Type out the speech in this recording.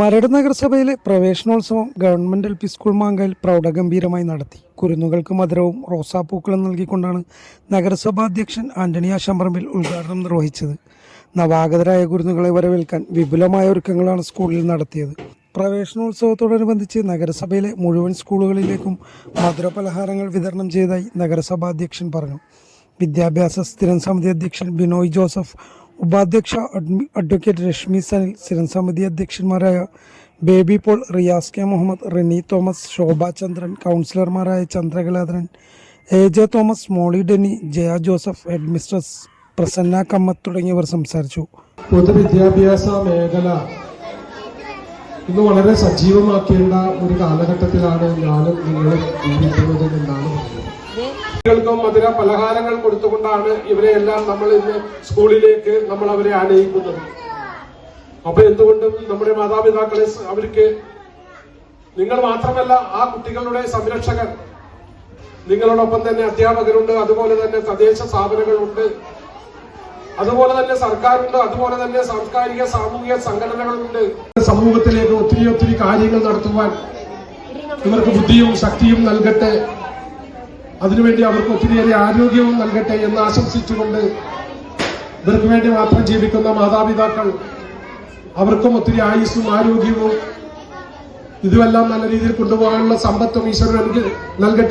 മരട് നഗരസഭയിലെ പ്രവേശനോത്സവം government L P school മാങ്കയിൽ പ്രൗഢഗംഭീരമായി നടത്തി. കുരുന്നുകൾക്ക് മധുരവും റോസാപ്പൂക്കളും നൽകിക്കൊണ്ടാണ് നഗരസഭാ അധ്യക്ഷൻ ആന്റണി ആശംപറമ്പിൽ ഉദ്ഘാടനം നിർവഹിച്ചത്. നവാഗതരായ കുരുന്നുകളെ വരവേൽക്കാൻ വിപുലമായ ഒരുക്കങ്ങളാണ് സ്കൂളിൽ നടത്തിയത്. പ്രവേശനോത്സവത്തോടനുബന്ധിച്ച് നഗരസഭയിലെ മുഴുവൻ സ്കൂളുകളിലേക്കും മധുരപലഹാരങ്ങൾ വിതരണം ചെയ്തതായി നഗരസഭാ അധ്യക്ഷൻ പറഞ്ഞു. വിദ്യാഭ്യാസ സ്ഥിരം സമിതി അധ്യക്ഷൻ ബിനോയ് ജോസഫ് ഉപാധ്യക്ഷ അഡ്വക്കേറ്റ് രശ്മി സനിൽ സ്ഥിരം സമിതി അധ്യക്ഷന്മാരായ ബേബി പോൾ റിയാസ് കെ മുഹമ്മദ് റിനി തോമസ് ശോഭ ചന്ദ്രൻ കൗൺസിലർമാരായ Chandrakaladharan A J Thomas Molly Denny Jaya Joseph headmistress Prasanna Kamath തുടങ്ങിയവർ സംസാരിച്ചു. പൊതുവിദ്യാഭ്യാസ മേഖല ഇന്ന് വളരെ സജീവമാക്കേണ്ട ഒരു കാലഘട്ടത്തിലാണ് ഞാനും നിങ്ങളും ജീവിക്കുന്നത് എന്നാണ് മധുര പലഹാരങ്ങൾ കൊടുത്തുകൊണ്ടാണ് ഇവരെ എല്ലാം നമ്മൾ ഇന്ന് സ്കൂളിലേക്ക് നമ്മൾ അവരെ ആനയിക്കുന്നത്. അപ്പൊ എന്തുകൊണ്ടും നമ്മുടെ മാതാപിതാക്കളെ അവർക്ക് നിങ്ങൾ മാത്രമല്ല ആ കുട്ടികളുടെ സംരക്ഷകർ. നിങ്ങളോടൊപ്പം തന്നെ അധ്യാപകരുണ്ട് അതുപോലെ തന്നെ തദ്ദേശ സ്ഥാപനങ്ങളുണ്ട്. അതുപോലെ തന്നെ സർക്കാരുണ്ട് അതുപോലെ തന്നെ സാംസ്കാരിക സാമൂഹിക സംഘടനകളുണ്ട്. സമൂഹത്തിലേക്ക് ഒത്തിരി ഒത്തിരി കാര്യങ്ങൾ നടത്തുവാൻ ഇവർക്ക് ബുദ്ധിയും ശക്തിയും നൽകട്ടെ. അതിനുവേണ്ടി അവർക്ക് ഒത്തിരിയേറെ ആരോഗ്യവും നൽകട്ടെ എന്ന് ആശംസിച്ചുകൊണ്ട് ഇവർക്ക് വേണ്ടി മാത്രം ജീവിക്കുന്ന മാതാപിതാക്കൾ അവർക്കും ഒത്തിരി ആയുസ്സും ആരോഗ്യവും ഇതുമെല്ലാം നല്ല രീതിയിൽ കൊണ്ടുപോകാനുള്ള സമ്പത്തും ഈശ്വരൻ നൽകട്ടെ.